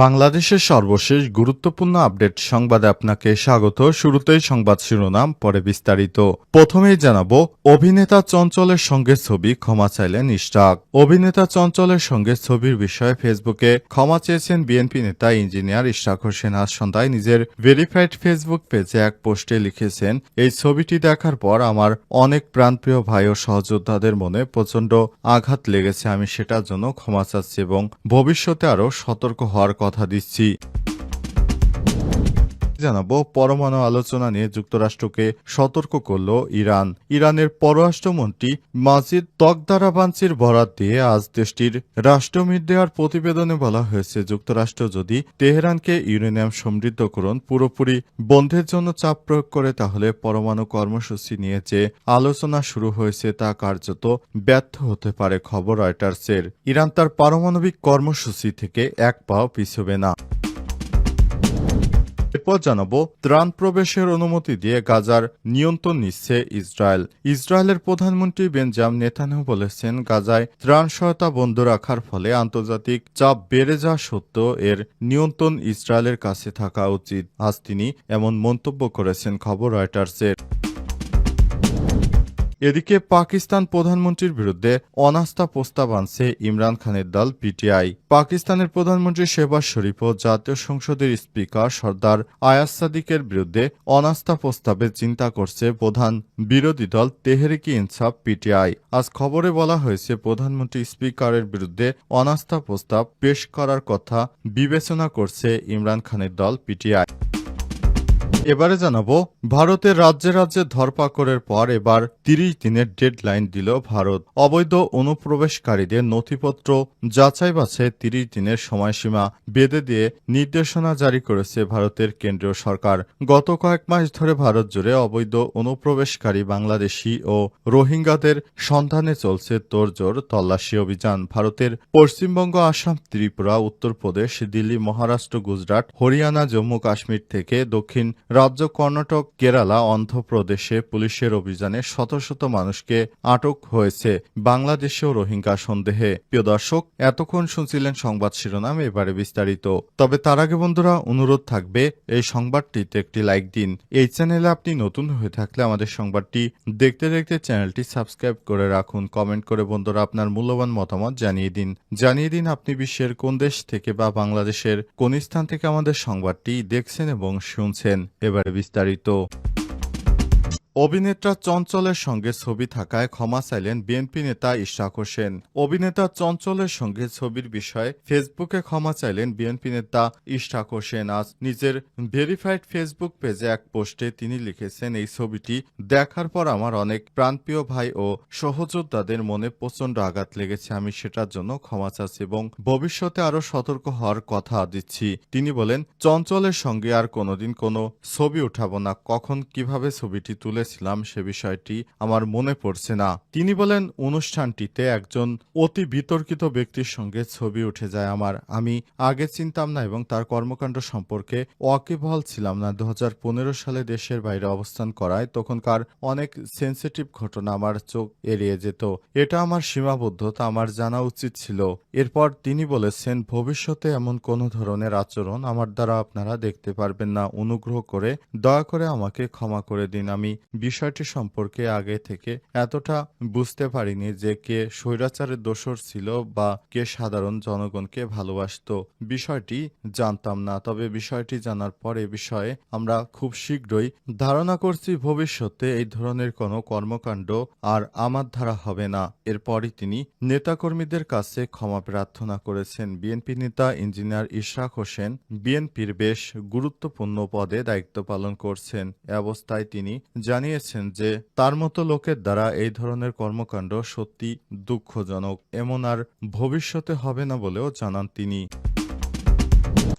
বাংলাদেশের সর্বশেষ গুরুত্বপূর্ণ আপডেট সংবাদে আপনাকে স্বাগত। শুরুতেই সংবাদ শিরোনাম, পরে বিস্তারিত। প্রথমেই জানাব, অভিনেতা চঞ্চলের সঙ্গে ছবি, ক্ষমা চাইলেন ইশরাক অভিনেতা চঞ্চলের সঙ্গে ছবির বিষয়ে ফেসবুকে ক্ষমা চেয়েছেন বিএনপি নেতা ইঞ্জিনিয়ার ইশরাক হোসেন আজ সন্ধ্যায় নিজের ভেরিফাইড ফেসবুক পেজে এক পোস্টে লিখেছেন, এই ছবিটি দেখার পর আমার অনেক প্রাণপ্রিয় ভাই ও সহযোদ্ধাদের মনে প্রচণ্ড আঘাত লেগেছে। আমি সেটার জন্য ক্ষমা চাচ্ছি এবং ভবিষ্যতে আরও সতর্ক হওয়ার কথা দিচ্ছি। জানাব, পরমাণু আলোচনা নিয়ে যুক্তরাষ্ট্রকে সতর্ক করল ইরান। ইরানের পররাষ্ট্রমন্ত্রী মাজিদ তকদারাবাঞ্চির বরাত দিয়ে আজ দেশটির রাষ্ট্রমিট দেওয়ার প্রতিবেদনে বলা হয়েছে, যুক্তরাষ্ট্র যদি তেহরানকে ইউরেনিয়াম সমৃদ্ধকরণ পুরোপুরি বন্ধের জন্য চাপ প্রয়োগ করে, তাহলে পরমাণু কর্মসূচি নিয়ে যে আলোচনা শুরু হয়েছে, তা কার্যত ব্যর্থ হতে পারে, খবর রয়টার্সের। ইরান তার পারমাণবিক কর্মসূচি থেকে এক পাও পিছবে না। এরপর জানাব, ত্রাণ প্রবেশের অনুমতি দিয়ে গাজার নিয়ন্ত্রণ নিচ্ছে ইসরায়েল। ইসরায়েলের প্রধানমন্ত্রী বেঞ্জাম নেতানহু বলেছেন, গাজায় ত্রাণ সহায়তা বন্ধ রাখার ফলে আন্তর্জাতিক চাপ বেড়ে যাওয়া সত্ত্বেও এর নিয়ন্ত্রণ ইসরায়েলের কাছে থাকা উচিত। আজ তিনি এমন মন্তব্য করেছেন খবর রয়টার্সের। এদিকে পাকিস্তান প্রধানমন্ত্রীর বিরুদ্ধে অনাস্থা প্রস্তাব আনছে ইমরান খানের দল পিটিআই। পাকিস্তানের প্রধানমন্ত্রী শেবাজ শরীফ ও জাতীয় সংসদের স্পিকার সর্দার আয়াস সাদিকের বিরুদ্ধে অনাস্থা প্রস্তাবে চিন্তা করছে প্রধান বিরোধী দল তেহরিকি ইনসাফ পিটিআই। আজ খবরে বলা হয়েছে, প্রধানমন্ত্রী স্পিকারের বিরুদ্ধে অনাস্থা প্রস্তাব পেশ করার কথা বিবেচনা করছে ইমরান খানের দল পিটিআই। এবারে জানাব ভারতের রাজ্যে রাজ্যে ধরপাকড়ের পর এবার তিরিশ দিনের ডেডলাইন দিল ভারত। অবৈধ অনুপ্রবেশকারীদের নথিপত্র যাচাই বাছাই তিরিশ দিনের সময়সীমা বেঁধে দিয়ে নির্দেশনা জারি করেছে ভারতের কেন্দ্রীয় সরকার। গত কয়েক মাস ধরে ভারত জুড়ে অবৈধ অনুপ্রবেশকারী বাংলাদেশি ও রোহিঙ্গাদের সন্ধানে চলছে তোড়জোড় তল্লাশি অভিযান। ভারতের পশ্চিমবঙ্গ, আসাম, ত্রিপুরা, উত্তরপ্রদেশ, দিল্লি, মহারাষ্ট্র, গুজরাট, হরিয়ানা জম্মু কাশ্মীর থেকে দক্ষিণ রাজ্য কর্ণাটক কেরালা অন্ধ্রপ্রদেশে পুলিশের অভিযানে শত শত মানুষকে আটক হয়েছে। বাংলাদেশেও রোহিঙ্গা সন্দেহে। প্রিয় দর্শক, এতক্ষণ শুনছিলেন সংবাদ শিরোনাম, এবারে বিস্তারিত। তবে তার আগে বন্ধুরা, অনুরোধ থাকবে, এই সংবাদটিতে একটি লাইক দিন। এই চ্যানেলে আপনি নতুন হয়ে থাকলে আমাদের সংবাদটি দেখতে দেখতে চ্যানেলটি সাবস্ক্রাইব করে রাখুন। কমেন্ট করে বন্ধুরা আপনার মূল্যবান মতামত জানিয়ে দিন। জানিয়ে দিন আপনি বিশ্বের কোন দেশ থেকে বা বাংলাদেশের কোন স্থান থেকে আমাদের সংবাদটি দেখছেন এবং শুনছেন। এবারে বিস্তারিত অভিনেতা চঞ্চলের সঙ্গে ছবি থাকায় ক্ষমা চাইলেন বিএনপি নেতা ইশরাক হোসেন। অভিনেতা চঞ্চলের সঙ্গে ছবির বিষয়ে ফেসবুকে ক্ষমা চাইলেন বিএনপি নেতা ইশরাক হোসেন। আজ নিজের ভেরিফাইড ফেসবুক পেজে এক পোস্টে তিনি লিখেছেন, এই ছবিটি দেখার পর আমার অনেক প্রাণপ্রিয় ভাই ও সহযোদ্ধাদের মনে প্রচণ্ড আঘাত লেগেছে। আমি সেটার জন্য ক্ষমা চাচ্ছি এবং ভবিষ্যতে আরও সতর্ক হওয়ার কথা দিচ্ছি। তিনি বলেন, চঞ্চলের সঙ্গে আর কোনোদিন কোনো ছবি উঠাবো না। কখন কীভাবে ছবিটি তুলেছিলাম সে বিষয়টি আমার মনে পড়ছে না। তিনি বলেন, অনুষ্ঠানটিতে একজন অতি বিতর্কিত ব্যক্তির সঙ্গে ছবি উঠে যায় আমার। আমি আগে চিনতাম না এবং তার কর্মকাণ্ড সম্পর্কে ওয়াকিবহল ছিলাম না। দু সালে দেশের বাইরে অবস্থান করায় তখনকার অনেক সেন্সিটিভ ঘটনা আমার চোখ এড়িয়ে যেত। এটা আমার সীমাবদ্ধতা, আমার জানা উচিত ছিল। এরপর তিনি বলেছেন, ভবিষ্যতে এমন কোনো ধরনের আচরণ আমার দ্বারা আপনারা দেখতে পারবেন না। অনুগ্রহ করে দয়া করে আমাকে ক্ষমা করে দিন। আমি বিষয়টি সম্পর্কে আগে থেকে এতটা বুঝতে পারিনি যে কে স্বৈরাচারের দোষর ছিল বা কে সাধারণ জনগণকে ভালোবাসত। বিষয়টি জানতাম না, তবে বিষয়টি জানার পর এ বিষয়ে আমরা খুব শীঘ্রই ধারণা করছি ভবিষ্যতে এই ধরনের কোনো কর্মকাণ্ড আর আমার ধারা হবে না। এরপরই তিনি নেতাকর্মীদের কাছে ক্ষমা প্রার্থনা করেছেন। বিএনপি নেতা ইঞ্জিনিয়ার ইশরাক হোসেন বিএনপির বেশ গুরুত্বপূর্ণ পদে দায়িত্ব পালন করছেন। অবস্থায় তিনি জানিয়েছেন যে তার মতো লোকের দ্বারা এই ধরনের কর্মকাণ্ড সত্যি দুঃখজনক, এমন আর ভবিষ্যতে হবে না বলেও জানান তিনি।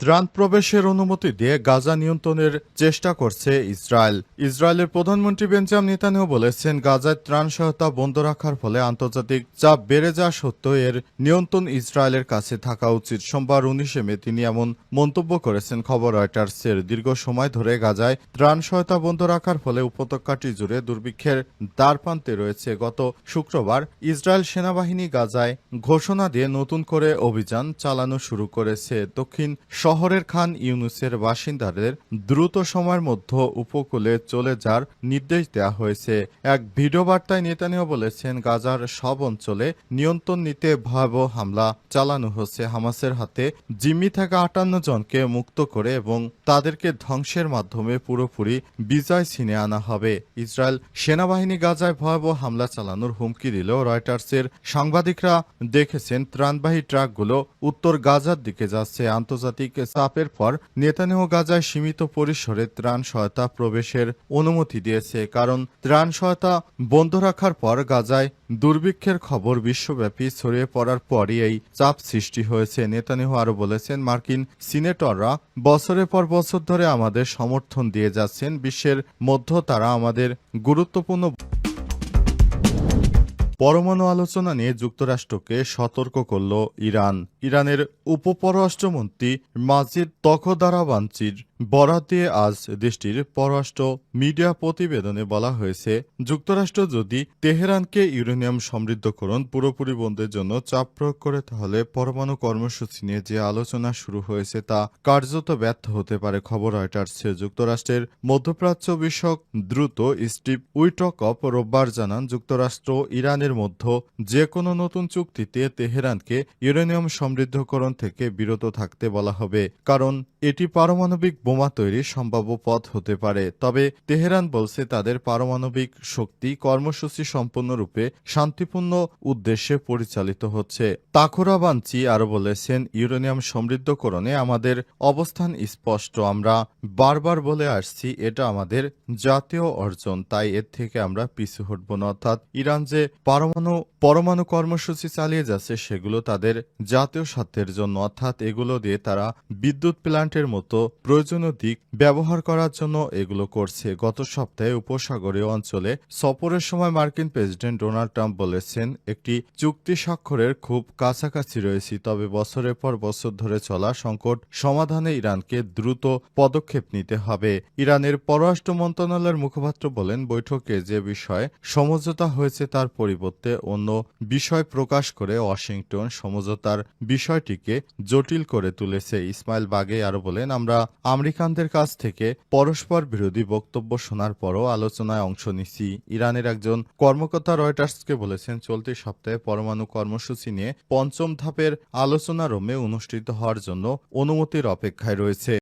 ত্রাণ প্রবেশের অনুমতি দিয়ে গাজা নিয়ন্ত্রণের চেষ্টা করছে ইসরায়েল। ইসরায়েলের প্রধানমন্ত্রী বেঞ্জাম নেতানিয়াহু বলেছেন, গাজায় ত্রাণ সহায়তা বন্ধ রাখার ফলে আন্তর্জাতিক চাপ বেড়ে যাওয়া সত্ত্বেও এর নিয়ন্ত্রণ ইসরায়েলের কাছে থাকা উচিত। সোমবার উনিশে মে তিনি এমন মন্তব্য করেছেন খবর রয়টার্সের। দীর্ঘ সময় ধরে গাজায় ত্রাণ সহায়তা বন্ধ রাখার ফলে উপত্যকাটি জুড়ে দুর্ভিক্ষের দ্বারপ্রান্তে রয়েছে। গত শুক্রবার ইসরায়েল সেনাবাহিনী গাজায় ঘোষণা দিয়ে নতুন করে অভিযান চালানো শুরু করেছে। দক্ষিণ শহরের খান ইউনুসের বাসিন্দাদের দ্রুত সময়ের মধ্যে উপকূলে চলে যাওয়ার নির্দেশ দেওয়া হয়েছে। এক ভিডিও বার্তায় নেতানিয়াহু বলেছেন, গাজার সব অঞ্চলে নিয়ন্ত্রণ নিতে ভয়াবহ হামলা চালানো হচ্ছে হামাসের হাতে জিম্মি থাকা আটান্ন জনকে মুক্ত করে এবং তাদেরকে ধ্বংসের মাধ্যমে পুরোপুরি বিজয় ছিনে আনা হবে। ইসরায়েল সেনাবাহিনী গাজায় ভয়াবহ হামলা চালানোর হুমকি দিলেও রয়টার্সের সাংবাদিকরা দেখেছেন, ত্রাণবাহী ট্রাকগুলো উত্তর গাজার দিকে যাচ্ছে। আন্তর্জাতিক চাপের পর নেতানেহ গাজায় সীমিত পরিসরে ত্রাণ সহায়তা প্রবেশের অনুমতি দিয়েছে, কারণ ত্রাণ সহায়তা বন্ধ রাখার পর গাজায় দুর্ভিক্ষের খবর বিশ্বব্যাপী ছড়িয়ে পড়ার পরই এই চাপ সৃষ্টি হয়েছে। নেতানিয়াহু আরও বলেছেন, মার্কিন সিনেটররা বছরের পর বছর ধরে আমাদের সমর্থন দিয়ে যাচ্ছেন, বিশ্বের মধ্যে তারা আমাদের গুরুত্বপূর্ণ পরমাণু আলোচনা নিয়ে যুক্তরাষ্ট্রকে সতর্ক করল ইরান। ইরানের উপপররাষ্ট্রমন্ত্রী মাজিদ তখদারাবাঞ্চির বরাত দিয়ে আজ দেশটির পররাষ্ট্র মিডিয়া প্রতিবেদনে বলা হয়েছে, যুক্তরাষ্ট্র যদি তেহরানকে ইউরেনিয়াম সমৃদ্ধকরণ পুরোপুরি বন্ধের জন্য চাপ প্রয়োগ করে, তাহলে পরমাণু কর্মসূচি নিয়ে যে আলোচনা শুরু হয়েছে তা কার্যত ব্যর্থ হতে পারে, খবর রয়টার্সে। যুক্তরাষ্ট্রের মধ্যপ্রাচ্য বিষয়ক দ্রুত স্টিভ উইটকপ রোববার জানান, যুক্তরাষ্ট্র ইরানের মধ্যে যে কোনো নতুন চুক্তিতে তেহরানকে ইউরেনিয়াম সমৃদ্ধকরণ থেকে বিরত থাকতে বলা হবে, কারণ এটি পারমাণবিক বোমা তৈরির সম্ভাব্য পথ হতে পারে। তবে তেহরান বলছে তাদের পারমাণবিক শক্তি কর্মসূচি সম্পূর্ণরূপে শান্তিপূর্ণ উদ্দেশ্যে পরিচালিত হচ্ছে। তাকুরা বাঞ্চি আরও বলেছেন, ইউরেনিয়াম সমৃদ্ধকরণে আমাদের অবস্থান স্পষ্ট। আমরা বারবার বলে আসছি, এটা আমাদের জাতীয় অর্জন, তাই এর থেকে আমরা পিছু হটব না। অর্থাৎ ইরান যে পরমাণু পরমাণু কর্মসূচি চালিয়ে যাচ্ছে সেগুলো তাদের জাতীয় স্বার্থের জন্য। অর্থাৎ এগুলো দিয়ে তারা বিদ্যুৎ প্ল্যান্টের মতো প্রয়োজনীয় দিক ব্যবহার করার জন্য এগুলো করছে। গত সপ্তাহে উপসাগরীয় অঞ্চলে সফরের সময় মার্কিন প্রেসিডেন্ট ডোনাল্ড ট্রাম্প বলেছেন, একটি চুক্তি স্বাক্ষরের খুব কাছাকাছি রয়েছি, তবে বছরের পর বছর ধরে চলা সংকট সমাধানে ইরানকে দ্রুত পদক্ষেপ নিতে হবে। ইরানের পররাষ্ট্র মন্ত্রণালয়ের মুখপাত্র বলেন, বৈঠকে যে বিষয়ে সমঝোতা হয়েছে তার পরিবর্তে অন্য বিষয় প্রকাশ করে ওয়াশিংটন সমঝোতার বিষয়টিকে জটিল করে তুলেছে। ইসমাইল বাগে আরও বলেন, আমরা আমেরিকানদের কাছ থেকে পরস্পর বিরোধী বক্তব্য শোনার পরও আলোচনায় অংশ নিচ্ছি। ইরানের একজন কর্মকর্তা রয়টার্সকে বলেছেন, চলতি সপ্তাহে পরমাণু কর্মসূচি নিয়ে পঞ্চম ধাপের আলোচনা রোমে অনুষ্ঠিত হওয়ার জন্য অনুমতির অপেক্ষায় রয়েছে।